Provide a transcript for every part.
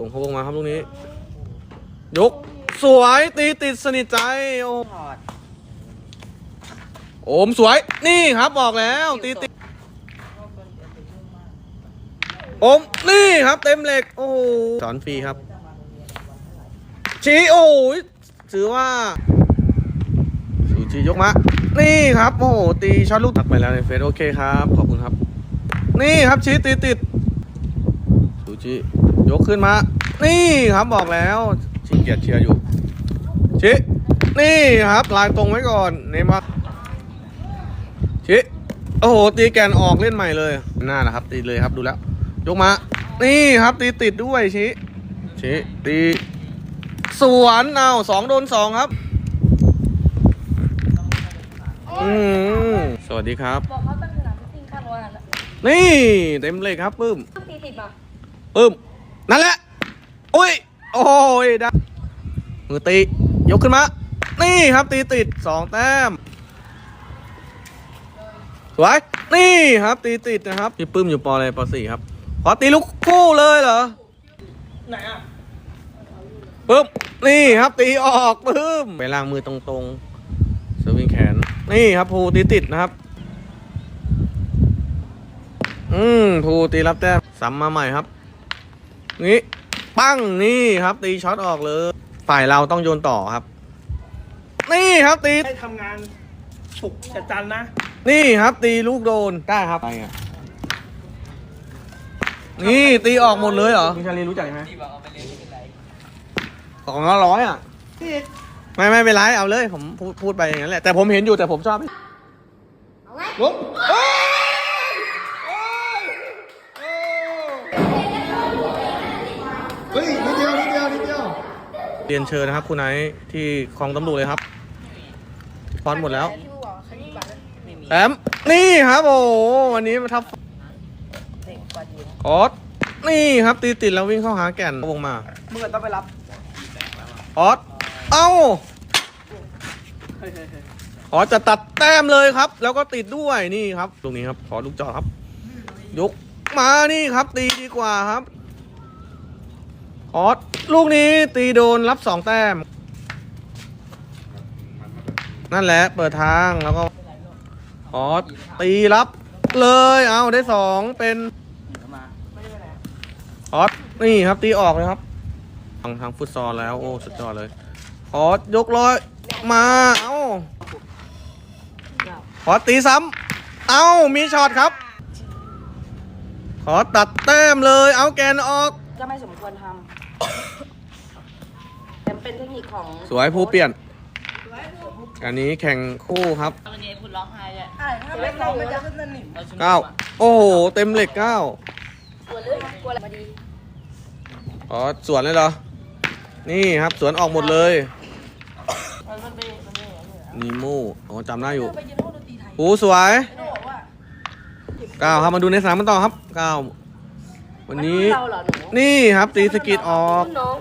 ผมเขาวงมาครับลูกนี้ ยก สวยตีติดสนิทใจ โอ้โอมสวย นี่ครับบอกแล้วตีติดโอมนี่ครับเต็มเหล็ก โอ้โหสอนฟรีครับ ชี้โอ้ยถือว่าสูจียกมา นี่ครับ โอ้โหตีช็อตลูกตักไปแล้วในเฟซโอเคครับ ขอบคุณครับ นี่ครับชี้ตีติดสูจิ ยกขึ้นมา นี่ครับบอกแล้วชี้เกียรติเชียร์อยู่ชี้นี่ครับลายตรงไว้ก่อนเนมาชี้โอ้โหตีแกนออกเล่นใหม่เลยหน้านะครับ ตีเลยครับดูแล้ว ยกมา นี่ครับตีติดด้วยชี้ชี้ตีสวนเอาสองโดนสองครับอืมสวัสดีครับ บอกเขาตั้งสนามฟิตติ้งข้างวันแล้วนี่เต็มเลยครับปึ้มตีติดป่ะปึ้ม นั่นแหละ อุ้ย โอ้ยได้มือตี ยกขึ้นมา นี่ครับตีติดสองแต้ม สวย นี่ครับตีติดนะครับ พี่ปึ้มอยู่ปอะไรปสี่ครับ ขอตีลูกคู่เลยเหรอ ไหนอะปึ้ม นี่ครับตีออกปึ้ม ไปล่างมือตรงๆสวิงแขน นี่ครับภูตีติดนะครับอืมภูตีรับแต้มซ้ำมาใหม่ครับ นี่ปั้งนี่ครับ ตีช็อตออกเลย ฝ่ายเราต้องโยนต่อครับ นี่ครับตี ให้ทำงานปลุกจัดจันนะ นี่ครับ ตีลูกโดนได้ครับนี่ตีออกหมดเลยเหรอคุณชาลีรู้จักไหมของละร้อยอะ ไม่ไม่เป็นไรเอาเลย ผมพูดพูดไปอย่างนั้นแหละ แต่ผมเห็นอยู่แต่ผมชอบลุกเอ้ยเอ้ยเฮ้ยนิดเดียวนิดเดียวนิดเดียว เรียนเชิญนะครับ คุณไนท์ที่คลองตำรวจเลยครับฟอนต์หมดแล้วที่บอกเขาดีกว่าไม่มีแอมนี่ครับโอ้โหวันนี้มาทับเด็กกว่าดีนะคอสนี่ครับตีติดแล้ววิ่งเข้าหาแก่นวงมามึงก็ต้องไปรับคอสเอ้าเฮ้ยเฮ้ยเฮ้ยขอจะตัดแต้มเลยครับ แล้วก็ติดด้วยนี่ครับลูกนี้ครับ ขอลูกจอครับ ยกมานี่ครับตีดีกว่าครับ คอสลูกนี้ตีโดนรับสองแต้ม นั่นแหละเปิดทางแล้วก็คอสตีรับ เลยเอาได้สองเป็นมาคอสนี่ครับตีออกเลยครับทางทางฟุตซอลแล้วโอ้สุดยอดเลยคอสยกร้อยมาเอาคอสตีซ้ำเอามีช็อตครับ ขอตัดแต้มเลย เอาแกนออก ก็ไม่สมควรทำ แต่เป็นเทคนิคของสวยผู้เปลี่ยน อันนี้แข่งคู่ครับวันนี้คุณร้องไห้เลยอะไรถ้าไม่เรามันจะขึ้นสนิมเก้าโอ้โห เต็มเหล็กเก้ากลัวเรื่องกลัวอะไรมาดีขอสวนเลยเหรอ นี่ครับสวนออกหมดเลยมันมันเป็นมันเป็นอย่างนี้เหรอนีโม่อ๋อจำได้อยู่ไปยืนห้องดนตรีไทย โอ้สวยไม่ต้องบอกว่า เก้าครับมาดูในสนามกันต่อครับเก้า วันนี้ เราเหรอหนูนี่ครับตีสกิดออก น้อง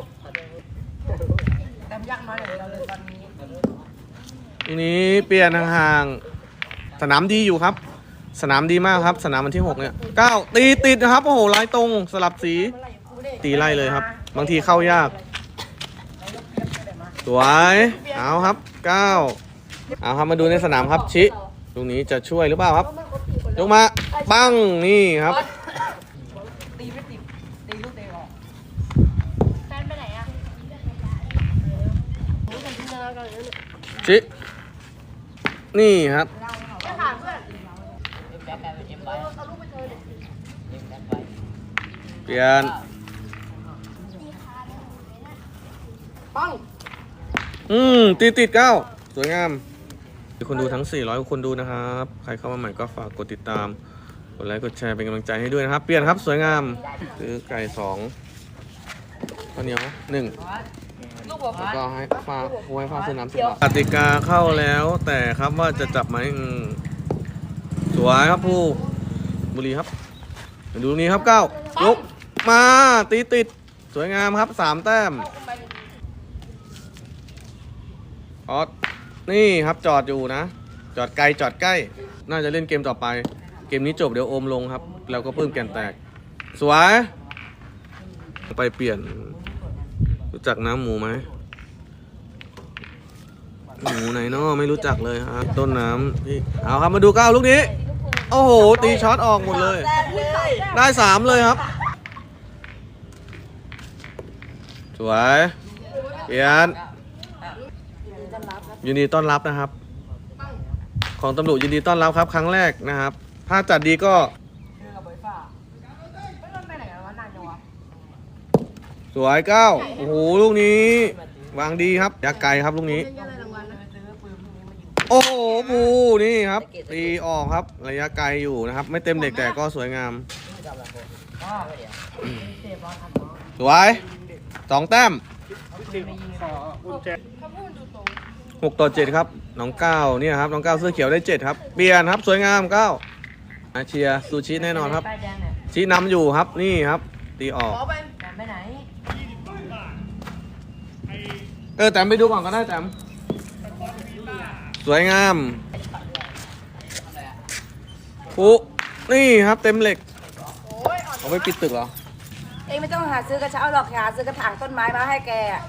แต่ยากน้อยอย่างเราเลยตอนนี้ทีนี้เปลี่ยนห่างๆสนามดีอยู่ครับ สนามดีมากครับ สนามวันที่หกเนี่ยเก้าตีติดนะครับ โอ้โหลายตรงสลับสี ตีไล่เลยครับ บางทีเข้ายาก สวย เอาครับเก้าเอาครับมาดูในสนามครับชิลูกนี้จะช่วยหรือเปล่าครับ ยกมาปังนี่ครับ ตีไม่ติดตีลูกเตะออก แฟนไปไหนอะ ชิ นี่ครับจะถามเพื่อนเอ็มแบ็คกลายเป็นเอ็มไบเอาลูกไปเธอเลยเอ็มแบ็คไปเปลี่ยนปังอืม ตีติดเก้า สวยงามมีคนดูทั้ง 400 คนดูนะครับ ใครเข้ามาใหม่ก็ฝากกดติดตาม กดไลค์ กดแชร์เป็นกำลังใจให้ด้วยนะครับ เปลี่ยนครับ สวยงาม ซื้อไก่สองข้าวเหนียวหนึ่งลูกหัว แล้วก็ให้ฝากไว้ฝากสนามสิบบาทกติกาเข้าแล้วแต่ครับว่าจะจับไหมอืมสวยครับผู้บุรีครับมาดูตรงนี้ครับเก้ายกมาตีติดสวยงามครับสามแต้มออสนี่ครับจอดอยู่นะ จอดไกลจอดใกล้ น่าจะเล่นเกมต่อไป เกมนี้จบเดี๋ยวโอมลงครับ แล้วก็ปื้มแกนแตก สวย ไปเปลี่ยน รู้จักน้ำหมูไหมหมูไหนเนาะไม่รู้จักเลยครับต้นน้ำพี่เอาครับมาดูก้าวลูกนี้ โอ้โห ตีช็อตออกหมดเลย ได้สามเลยครับ สวยเปลี่ยนยินดีต้อนรับนะครับ ของตำรวจยินดีต้อนรับครับ ครั้งแรกนะครับ ถ้าจัดดีก็ เรื่องกับใบฟ้าไม่ต้องไปไหนกันวะนานจังวะ สวยเก้าโอ้โหลูกนี้ วางดีครับยักษ์ไกลครับลูกนี้เยอะเลยรางวัลนะซื้อปืนพวกนี้มายิงโอ้โหภูนี่ครับตีออกครับ ระยะไกลอยู่นะครับ ไม่เต็มเหล็กแต่ก็สวยงามอ๋อเดี๋ยวเตะบอลอัดบอลสวยสองแต้มปืนไปยิงเขาพูดดูตรงหกต่อเจ็ดครับน้องเก้าเนี่ยครับน้องเก้าเสื้อเขียวได้เจ็ดครับเปลี่ยนครับสวยงามเก้าอาเชียร์ซูชิแน่นอนครับป้ายแดงเนี่ยชี้นำอยู่ครับนี่ครับ ตีออก ขอไป แดงไปไหน เออแต้มไปดูก่อนก็ได้แต้มสวยงามปุ๊นี่ครับเต็มเหล็กโอ้ยอ่อนเอาไปปิดตึกเหรอ เองไม่ต้องหาซื้อกระเช้าหรอกหาซื้อกระถางต้นไม้มาให้แกอะ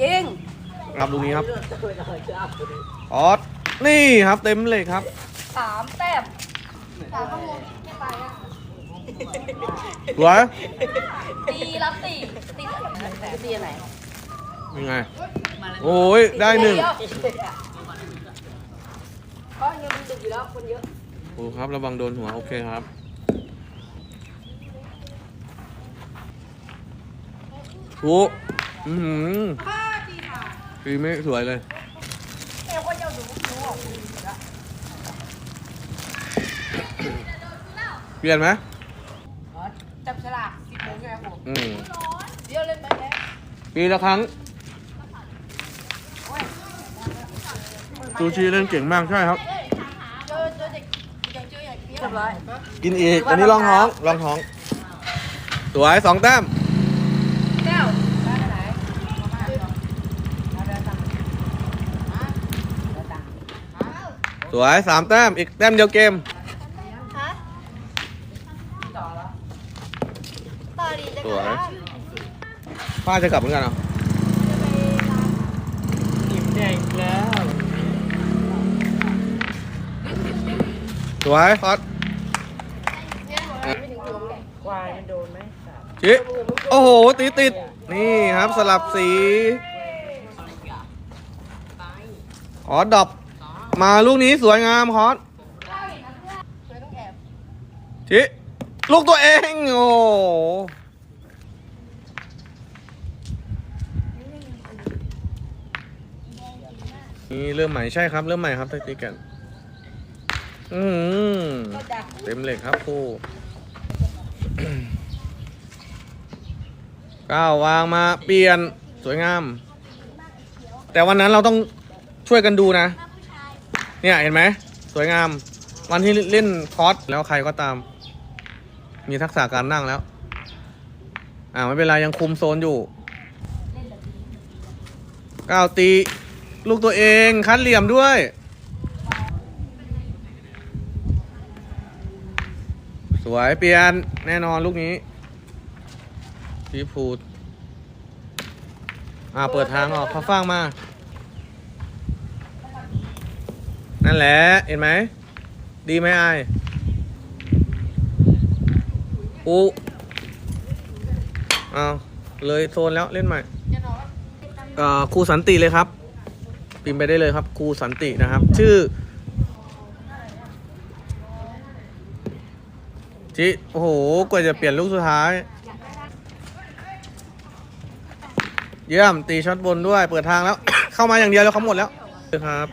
จริงครับลูกนี้ครับออสนี่ครับเต็มเหล็กครับ สามแต้มสามข้างบนไม่ไปอะสวยตีรับตีตีตีอันไหน ยังไง โอ้ยได้หนึ่งเพราะยังมันดึกอยู่แล้วคนเยอะโอ้ครับระวังโดนหัว โอเคครับถูกอือหือปีไม่สวยเลยเอวก็ยังดูดูออกเปลี่ยนไหมจับฉลากสิบโมงใช่ไหมผมอืมเดี๋ยวเล่นไปแล้วปีละครั้ง ซูชิเล่นเก่งมากใช่ครับเจอเจอเด็กอยากเจออยากเปี้ยเรียบร้อยกินอีก อันนี้ลองท้องลองท้อง สวยสองแต้มแก้วได้ไปไหนมาม่าก่อนเอาเดินตังค์เดินตังค์สวยสามแต้ม อีกแต้มเดียวเกมฮะต่อแล้วต่อดีจะสกวยลับป้าจะกลับเหมือนกันเหรอ สวยฟอสเนี่ยบอกแล้วไม่ถึงรวมแกควายมันโดนไหมชิโอ้โหตีติดนี่ครับสลับสีอ๋อดอบมาลูกนี้สวยงามคอสช่วยต้องแอบชิลูกตัวเองโอ้โหนี่เริ่มใหม่ใช่ครับ เริ่มใหม่ครับแท็กติกกัน อืมเต็มเหล็กครับครูก้าววางมาเปลี่ยนสวยงาม แต่วันนั้นเราต้องช่วยกันดูนะ เนี่ยเห็นไหมสวยงาม วันที่เล่นคอร์สแล้วใครก็ตาม มีทักษะการนั่งแล้ว อ่าไม่เป็นไรยังคุมโซนอยู่ก้าวตี ลูกตัวเองคัดเหลี่ยมด้วย สวยเปลี่ยนแน่นอนลูกนี้ทีพูดอ่าเปิดทางออกเขาฟังมา นั่นแหละ เห็นไหม ดีไหมไออูเอาเลยโซนแล้วเล่นใหม่เอ่อครูสันติเลยครับ พิมพ์ไปได้เลยครับครูสันตินะครับ ชื่อ จิโอ้โห กว่าจะเปลี่ยนลูกสุดท้าย เยี่ยม ตีช็อตบนด้วย เปิดทางแล้ว เข้ามาอย่างเดียวแล้วเขาหมดแล้วครับ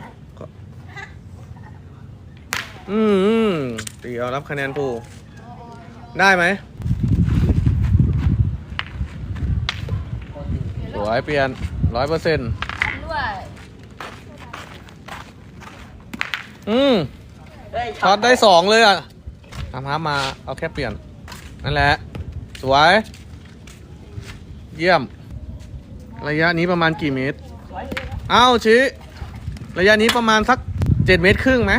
อืมตีเอารับคะแนนปูได้ไหมสวยเปลี่ยนร้อยเปอร์เซ็นต์อืมช็อตได้สองเลยอะ ตามหามาเอาแค่เปลี่ยน นั่นแหละ สวย เยี่ยม ระยะนี้ประมาณกี่เมตร อ้าวชี้ระยะนี้ประมาณสักเจ็ดเมตรครึ่งไหม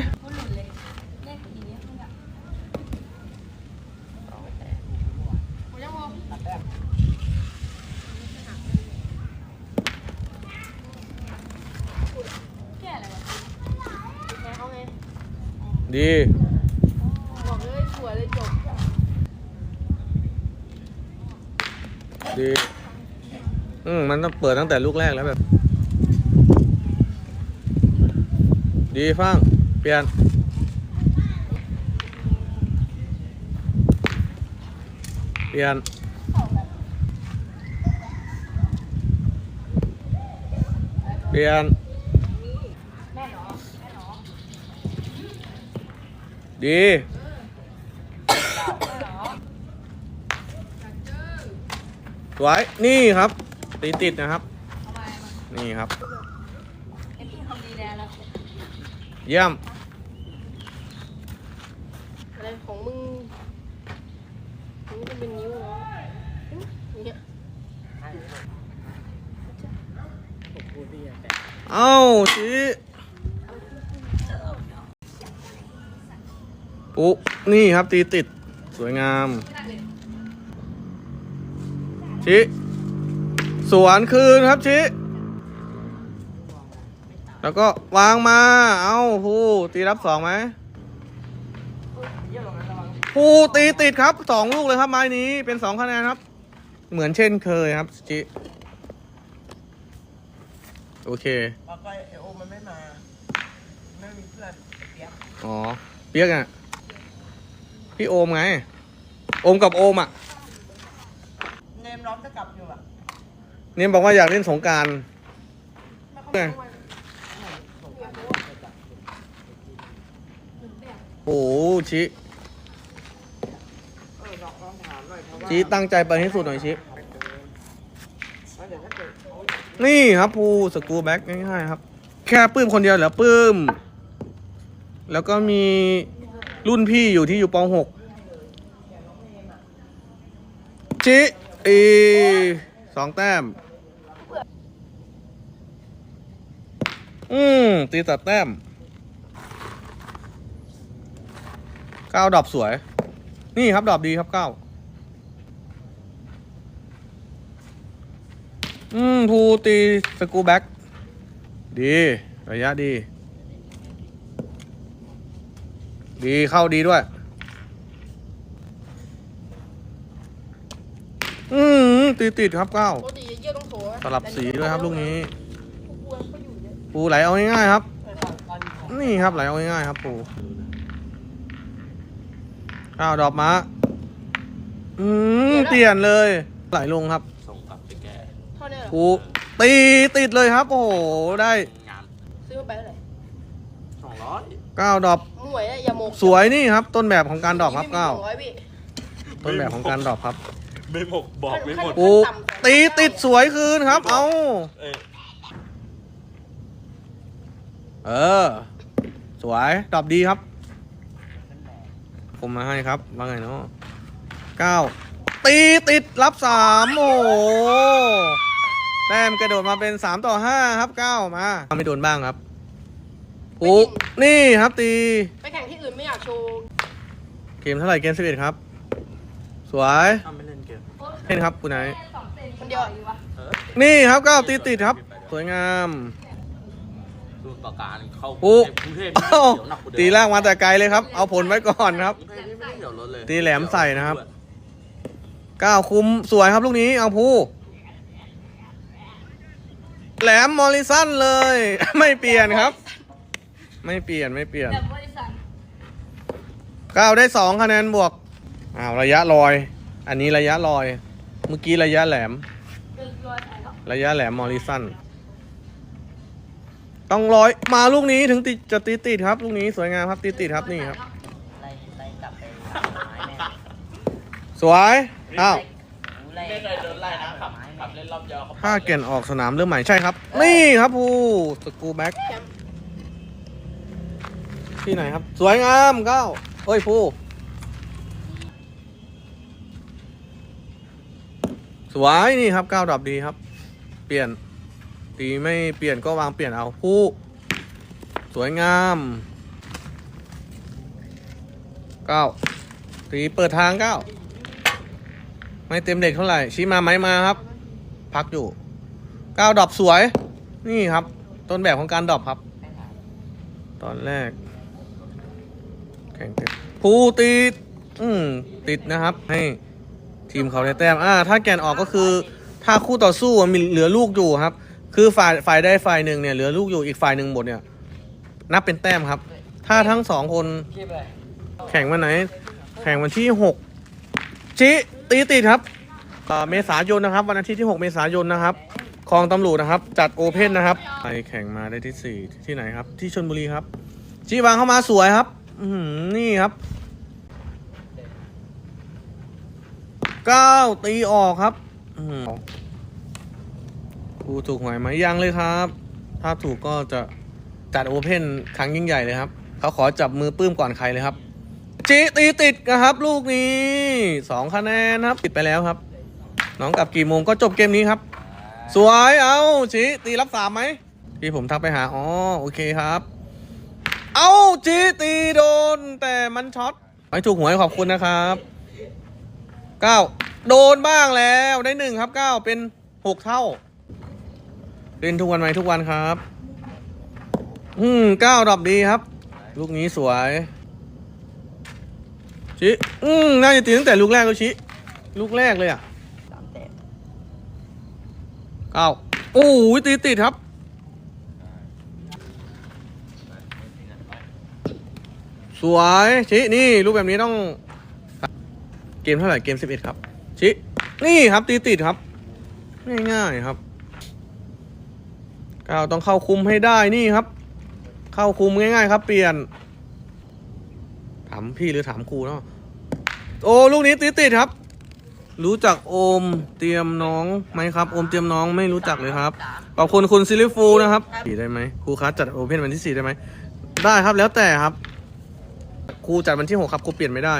ดี อืมมันต้องเปิดตั้งแต่ลูกแรกแล้วแบบ ดีฟังเปลี่ยน เปลี่ยน เปลี่ยน ดี สวย นี่ครับ ตีติดนะครับ นี่ครับ เยี่ยมอะไรของมึงมึงจะเป็นนิ้วเนาะเนี่ยเอ้าชี้ปุ๊นี่ครับตีติด สวยงามชี้ สวนคืนครับชี้แล้วก็วางมา เอ้าผู้ตีรับสองไหมผู้ตีติดครับสองลูกเลยครับไม้นี้เป็นสองคะแนนครับ เหมือนเช่นเคยครับจิโอเคแล้วก็ไอโอมันไม่มา ไม่มีเพื่อนไอ้เปียกอ๋อ เปียกอะ พี่โอมไง โอมกับโอมอะ เนมร้องจะกลับอยู่อะ เนี่ยบอกว่าอยากเล่นสงกรารไงโอ้โหชิเออลองลองถามหน่อยเพราะว่าชิตั้งใจไปให้สุดหน่อยชิแล้วเดี๋ยวถ้าเกิดโอ๊ยนี่ครับภูสกรูแบ็กง่ายๆครับ แค่ปื้มคนเดียวเหรอปื้ม แล้วก็มีรุ่นพี่อยู่ที่อยู่ป .6 ชิอีสองแต้ม อืม ตีตัดแต้มเก้าดอบสวย นี่ครับดอบดีครับเก้าอืมภูตีสกรูแบ็กดี ระยะดี ดีเข้าดีด้วย อืมตีติดครับเก้าโคตรดีเยี่ยต้องโถสลับสีด้วยครับลูกนี้พวกกูก็อยู่เยอะ ปูไหลเอาง่ายๆครับเออตอนตอนของนี่ครับไหลเอาง่ายๆครับ ปูอ้าวดอกมาอืมเปลี่ยนเลย ไหลลงครับส่งกลับไปแก้เท่านี้เหรอปูตีติดเลยครับ โอ้โหได้งานซื้อมาไปเท่าไหร่สองร้อยเก้าดอกหมวยอะอย่าโมกสวยนี่ครับ ต้นแบบของการดอกครับเก้าร้อยพี่ต้นแบบของการดอกครับ ไม่หมกบอกไม่หมดปูตีติดสวยคืนครับ เอา เอ้ย เออ สวยดอกดีครับ ผมมาให้ครับ ว่าไงเนาะเก้าตีติดรับสามโอ้โหแต้มกระโดดมาเป็นสามต่อห้าครับเก้ามาไม่โดนบ้างครับปุ๊กนี่ครับตี ไปแข่งที่อื่นไม่อยากโชว์เกมเท่าไหร่เกมสิบเอ็ดครับ สวยอ้าวไม่เล่นเกมเล่นครับคุณไหนคนเดียวเออนี่ครับเก้าตีติดครับ สวยงาม ดูต่อการเข้าปุ๊กกรุงเทพเอ้าเดี๋ยวหนักกว่าเดิมตีล่างมาแต่ไกลเลยครับ เอาผลไว้ก่อนครับ กรุงเทพนี่ไม่ได้เดี๋ยวรถเลยตีแหลมใส่นะครับ ก้าวคุมสวยครับลูกนี้เอาผู้แหลมมอริสันเลย ไม่เปลี่ยนครับ ไม่เปลี่ยนไม่เปลี่ยนก้าวได้สองคะแนนบวกอ้าวระยะลอย อันนี้ระยะลอย เมื่อกี้ระยะแหลมระยะแหลมมอริสัน ต้องลอยมาลูกนี้ถึงติดจะตีติดครับลูกนี้สวยงามครับตีติดครับนี่ครับ ไล่ไล่กลับไปหาไม้แม่สวยอ้าวไล่ไม่เคยโดนไล่นะขับขับเล่นรอบเดียวเขาถ้าเก่นออกสนามเริ่มใหม่ใช่ครับ นี่ครับภูสกรูแบ็กที่ไหนครับ สวยงามเก้าเอ้ยภูสวยนี่ครับเก้าดับดีครับ เปลี่ยน ตีไม่เปลี่ยนก็วางเปลี่ยนเอาภูสวยงามเก้าตีเปิดทางเก้าไม่เต็มเด็กเท่าไหร่ ชี้มาไหมมาครับ พักอยู่ก้าดอปสวย นี่ครับ ต้นแบบของการดอปครับ ตอนแรก แข่งเต็มผู้ติด อืมติดนะครับ ให้ทีมเขาได้แต้มอ่าถ้าแกนออกก็คือ ถ้าคู่ต่อสู้มีเหลือลูกอยู่ครับ คือฝ่ายฝ่ายใดฝ่ายหนึ่งเนี่ยเหลือลูกอยู่อีกฝ่ายหนึ่งหมดเนี่ย นับเป็นแต้มครับ ถ้าทั้งสองคนแข่งวันไหน แข่งวันที่หกชิตีติดครับเอ่อเมษายนนะครับวันอาทิตย์ที่ 6 เมษายนนะครับคลองตำรวจนะครับ จัดโอเพ่นนะครับไปแข่งมาได้ที่สี่ที่ไหนครับ ที่ชลบุรีครับชีวางเข้ามาสวยครับอืนี่ครับเก้าตีออกครับ อืมกูถูกหวยไหมยังเลยครับ ถ้าถูกก็จะจัดโอเพ่นครั้งยิ่งใหญ่เลยครับ เขาขอจับมือปื้มก่อนใครเลยครับจีตีติดนะครับ ลูกนี้สองคะแนนครับ ติดไปแล้วครับ น้องกลับกี่โมงก็จบเกมนี้ครับ สวยเอาจีตีรับสามไหมที่ผมทักไปหาอ๋อโอเคครับ เอาจีตีโดน แต่มันช็อตไม่ถูกหวยขอบคุณนะครับเก้าโดนบ้างแล้วได้หนึ่งครับเก้าเป็นหกเท่า เล่นทุกวันไหมทุกวันครับ อืมเก้าดับดีครับ ลูกนี้สวยชิอืมน่าจะตีตั้งแต่ลูกแรกแล้วชิ ลูกแรกเลยอะสามแต้มเก้าโอ้ยตีติดครับ สวยชินี่ลูกแบบนี้ต้องเกมเท่าไหร่เกม11ครับ ชิ นี่ครับตีติดครับ ง่ายๆครับ้าวต้องเข้าคุมให้ได้นี่ครับ เข้าคุมง่าย ๆ ครับ เปลี่ยน ถามพี่หรือถามครูเนาะโอ้ลูกนี้ติดติดครับ รู้จักโอมเตรียมน้องไหมครับ โอมเตรียมน้องไม่รู้จักเลยครับขอบคุณคุณซิลิฟูนะครับสี่ได้ไหมครูคัสจัดโอเพนวันที่สี่ได้ไหมได้ครับแล้วแต่ครับครูจัดวันที่หกครับครูเปลี่ยนไม่ได้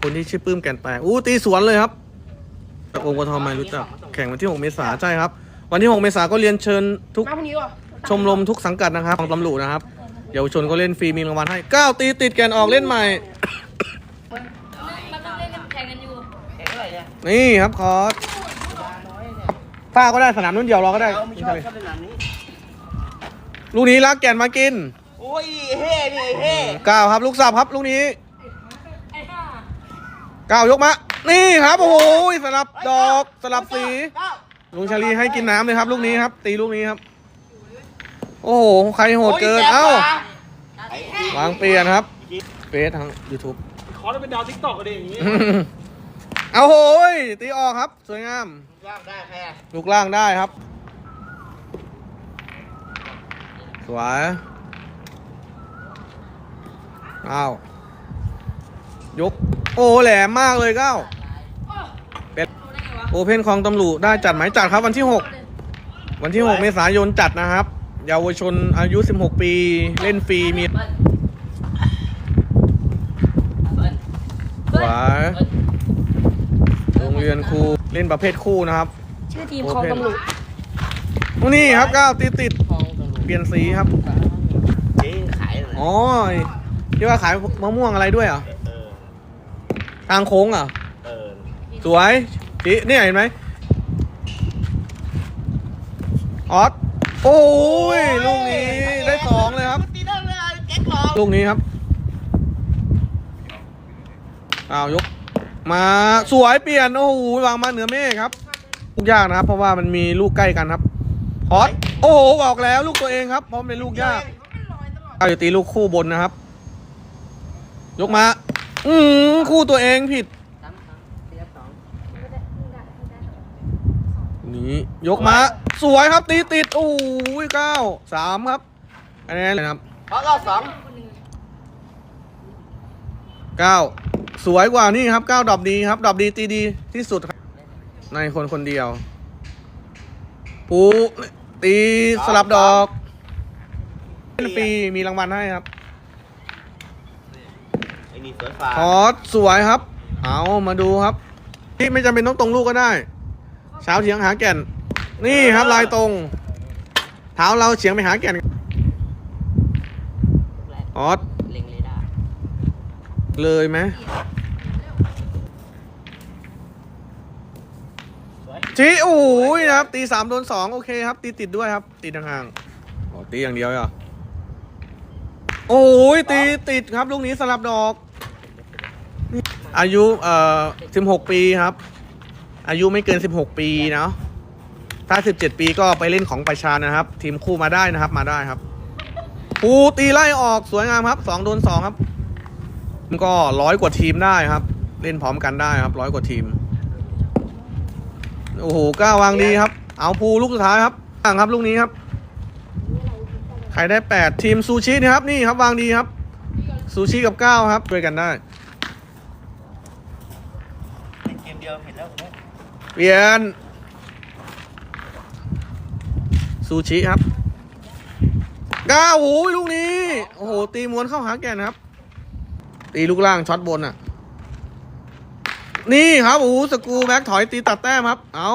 คนที่ชื่อปื้มแกนแตกอู้ตีสวนเลยครับจากโอมกทไม่รู้จักแข่งวันที่หกเมษาใช่ครับ วันที่หกเมษาก็เรียนเชิญทุกมาพรุ่งนี้ว่ะชมรมทุกสังกัดนะครับ ของตำรวจนะครับ เยาวชนก็เล่นฟรีมีรางวัลให้ก้าวตีติดแกนออกเล่นใหม่ มันต้องเล่นกันแข่งกันอยู่แข่งเท่าไหร่เนี่ยนี่ครับคอร์สเวลาน้อยเนี่ยฝ้าก็ได้สนามนุ่นเดียวเราก็ได้ เราไม่ชอบชอบเล่นหนังนี้ ลูกนี้รักแกนมากิน โอ้ยเฮ่นี่เฮ่ก้าวครับ ลูกสับครับ ลูกนี้ก้าวยกมา นี่ครับ โอ้โหสลับดอกสลับสี เก้า ลุงชาลีให้กินน้ำเลยครับลูกนี้ครับ ตีลูกนี้ครับ โอ้โห ใครโหดเกิน เอ้าไอ้วางเปลี่ยนครับเฟซทาง YouTube ขอได้เป็นดาวทิกตอกก็ได้อย่างนี้ เอาโหยตีออกครับ สวยงามย่างได้แค่ลูกล่างได้ครับ สวยอ้าวยก โอ้แหลมมากเลยเก้าเป็น โอเพนคลองตำรวจได้จัดไหมจัดครับวันที่ 6 วันที่ 6 เมษายนจัดนะครับ เยาวชนอายุ 16 ปีเล่นฟรีมีสวยโรงเรียนครูเล่นประเภทคู่นะครับ ชื่อทีมคลองตำรวจนี่ครับก้าวติดติดเปลี่ยนสีครับเจ๊ขายเลยอ๋อที่ว่าขายมะม่วงอะไรด้วยเหรอะเออทางโค้งเหรอะเออสวย จีเนี่ยเห็นไหมออสโอ้ยลูกนี้ได้สองเลยครับตีได้เลยแก๊กหลอกลูกนี้ครับอ้าวยก มาสวยเปลี่ยนโอ้โหวางมาเหนือเมฆครับลูกยากนะครับ เพราะว่ามันมีลูกใกล้กันครับฮอตโอ้โหบอกแล้วลูกตัวเองครับเพราะมันเป็นลูกยากเอาอยู่ตีลูกคู่บนนะครับ ยกมา อืมคู่ตัวเองผิด นี้ ยกมา สวยครับตีติดโอ้ยเก้าสามครับอันนี้เลยนะครับเพราะรอบสองเก้าสวยกว่านี่ครับเก้าดอกดีครับดอกดีตีดีที่สุดครับ ในคนคนเดียวปูตีสลับดอกเล่นฟรีมีรางวัลให้ครับไอ้นี่สวนฟ้าคอสสวยครับ เอามาดูครับ ที่ไม่จำเป็นต้องตรงลูกก็ได้ เช้าเฉียงหาแก่น นี่ครับลายตรง เท้าเราเฉียงไปหาแก่นคอสเล็งเลยได้เลยไหมจีโอ้ยครับ ตีสามโดนสองโอเคครับ ตีติดด้วยครับ ตีห่างๆอ๋อตีอย่างเดียวเหรอโอ้ยตีติดครับลูกนี้สลับดอก อายุเอ่อ16 ปีครับ อายุไม่เกิน 16 ปีเนาะถ้า 17 ปีก็ไปเล่นของประชานะครับ ทีมคู่มาได้นะครับมาได้ครับปูตีไล่ออกสวยงามครับ2โดน2ครับมันก็ร้อยกว่าทีมได้ครับ เล่นพร้อมกันได้ครับร้อยกว่าทีมโอ้โหกล้าวางดีครับ เอาภูลูกสุดท้ายครับอ่างครับลูกนี้ครับใครได้ 8 ทีมซูชินะครับนี่ครับวางดีครับซูชิกับก้าวครับช่วยกันได้ เล่นเกมเดียวเห็นแล้วผมว่า เปลี่ยนซูชิครับก้าวโอ้ยลูกนี้ โอ้โห ตีม้วนเข้าหาแกนครับ ตีลูกล่างช็อตบนอะ นี่ครับ โอ้โหสกรูแบ็กถอยตีตัดแต้มครับ เอา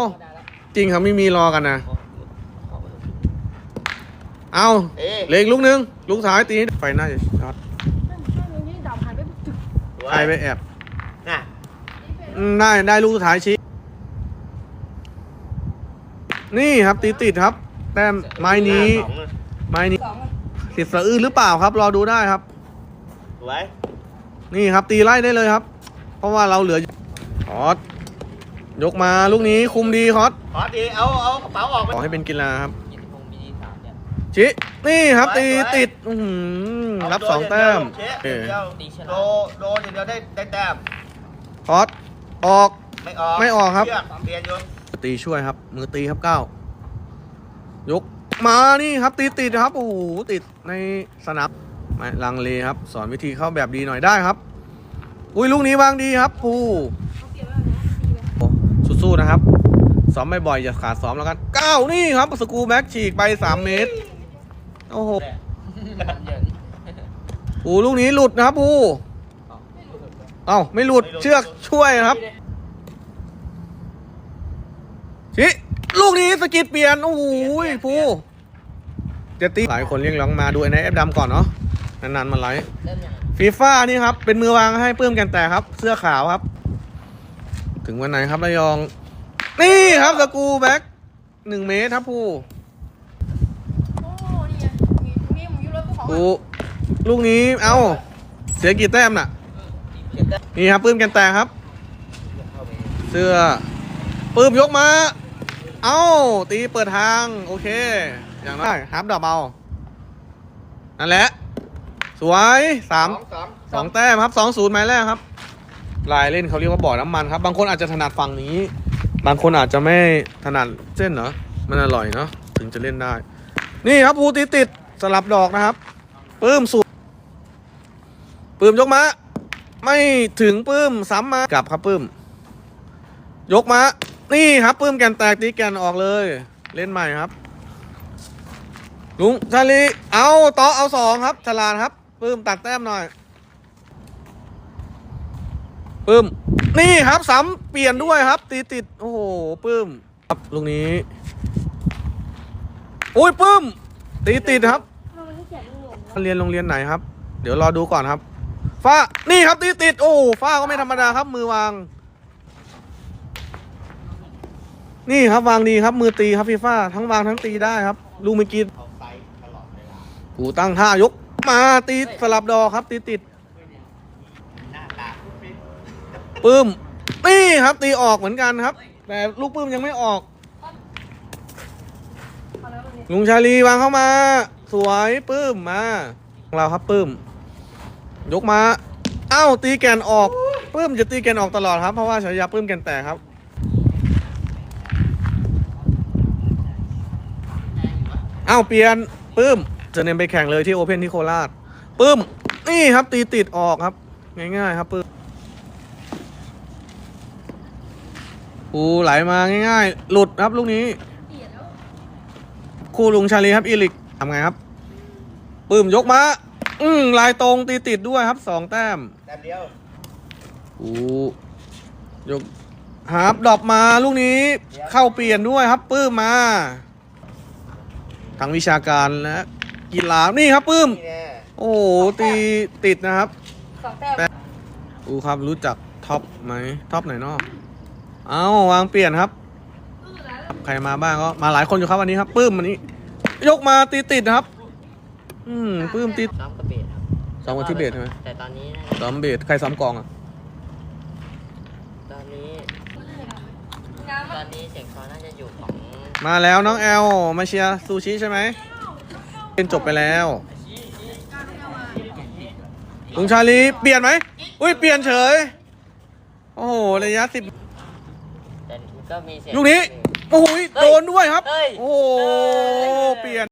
จริงครับไม่มีรอกันนะ เอาเอ๊ะเหล็กลูกหนึง ลูกท้ายตีไฟหน้าจะช็อตนั่นใช่เลยที่ดาวผ่านไปตึกใครไปแอบน่ะอืมได้ได้ลูกสุดท้ายชี้ นี่ครับตีติดครับ แต้มไม้นี้สองเลยไม้นี้สองอะติดสะอื้นหรือเปล่าครับรอดูได้ครับ สวยนี่ครับตีไล่ได้เลยครับ เพราะว่าเราเหลือฮอตยกมาลูกนี้คุมดีฮอตขอดีเอาเอากระเป๋าออกไป ขอให้เป็นกีฬาครับกินพงมีดีสามเนี่ยชินี่ครับตีสวยติดอื้อหือรับสองแต้มเชฟเออเดียวโดโดอย่างเดียวได้ได้แต้มฮอตออก ไม่ออกไม่ออกครับ เชืเปลี่ยนโยน ตีช่วยครับ มือตีครับเก้ายกมานี่ครับ ตีติดครับโอ้โหติดในสนับไม่ลังเลครับ สอนวิธีเข้าแบบดีหน่อยได้ครับ อุ้ยลูกนี้วางดีครับภูโอ้สู้ๆนะครับซ้อมบ่อยๆอย่าขาดซ้อมแล้วกันเก้านี่ครับสกูแม็กฉีกไป3เมตรโอ้โหภูลูกนี้หลุดนะครับภูเอ้าไม่หลุดเชือกช่วยนะครับ ชิ ลูกนี้สกิดเปลี่ยน โอ้โหภูเจตตี้หลายคนเรียกร้องมาดูไอ้นายแอฟดำก่อนเนาะนานๆมาไลฟ์ฟีฟ่านี่ครับ เป็นมือวางให้ปื้มกันแต่ครับ เสื้อขาวครับ ถึงวันไหนครับระยอง นี่ครับสกรูแบ็กหนึ่งเมตรครับภูโอ้นี่ไงมีมีหมูอยู่รถของภูลูกนี้เอ้า เสียกี่แต้มน่ะ นี่ครับปื้มกันแต่ครับ เสื้อปื้มยกมา เอ้า ตีเปิดทาง โอเค อย่างน้อยฮับดับเอานั่นแหละ สวยสามสองสองแต้มครับสองศูนย์หมายแรกครับ ลายเล่นเขาเรียกว่าบ่อน้ำมันครับ บางคนอาจจะถนัดฝั่งนี้ บางคนอาจจะไม่ถนัดเส้นเหรอ มันอร่อยเนาะ ถึงจะเล่นได้ นี่ครับภูติติดสลับดอกนะครับ ปื้มสุดปื้มยกมา ไม่ถึงปื้มซ้ำมา กลับครับปื้ม ยกมา นี่ครับปื้มแกนแตกตีแกนออกเลย เล่นใหม่ครับ ลุงชาลีเอาต่อเอาสองครับฉลาดครับปื้มตัดแต้มหน่อยปื้มนี่ครับซ้ำเปลี่ยนด้วยครับ ตีติดโอ้โหปื้มครับลูกนี้โอ้ยปื้ม ตีติดครับเรียนโรงเรียนไหนครับ เดี๋ยวรอดูก่อนครับฟ้านี่ครับตีติดโอ้ฟ้าก็ไม่ธรรมดาครับมือวาง นี่ครับวางดีครับมือตีครับพีฟ้าทั้งวางทั้งตีได้ครับลูกเมื่อกี้ผูตั้งท่ายก มาตีสลับดอกครับ ตีติดปื้มนี่ครับ ตีออกเหมือนกันครับ แต่ลูกปื้มยังไม่ออก ลุงชาลีวางเข้ามา สวยปื้มมาของเราครับปื้ม ยกมา เอ้าตีแกนออกปื้มจะตีแกนออกตลอดครับ เพราะว่าฉายาปื้มแกนแตกครับ อ้าเปลี่ยนปื้มจะเน้นไปแข่งเลยที่โอเพนที่โคราชปื้มนี่ครับตีติดออกครับ ง่ายๆครับปื้มปูไหลมาง่ายๆ หลุดครับลูกนี้ คู่ลุงชาลีครับอีลิกทำไงครับปื้มยกมา อืมลายตรงตีติดด้วยครับสองแต้มแต้มเดียวอูยกฮาร์ปดรอปมาลูกนี้เข้าเปลี่ยนด้วยครับปื้มมา ทั้งวิชาการและกีฬานี่ครับปื้ม นี่แน่โอ้โหตีติดนะครับ สองแต้ม อูครับรู้จักท็อปไหมท็อปไหนเนอกเอาวางเปลี่ยนครับ ใครมาบ้างก็มาหลายคนอยู่ครับวันนี้ครับปื้มวันนี้ ยกมาตีติดนะครับ อืมปื้มติด ซ้อมกระเบดครับซ้อมวันที่เบสใช่ไหม แต่ตอนนี้น่าจะซ้อมเบสใครซ้อมกองอะตอนนี้ ตอนนี้เสียงคอน่าจะอยู่ของ มาแล้วน้องแอลมาเชียร์ซูชิใช่ไหมเป็นจบไปแล้วลุงชาลีเปลี่ยนไหมอุ้ยเปลี่ยนเฉย โอ้โหระยะสิบแต่ก็มีเสียง ลูกนี้ โอ้โหโดนด้วยครับ เฮ้ย โอ้โหเฮ้ยเปลี่ยน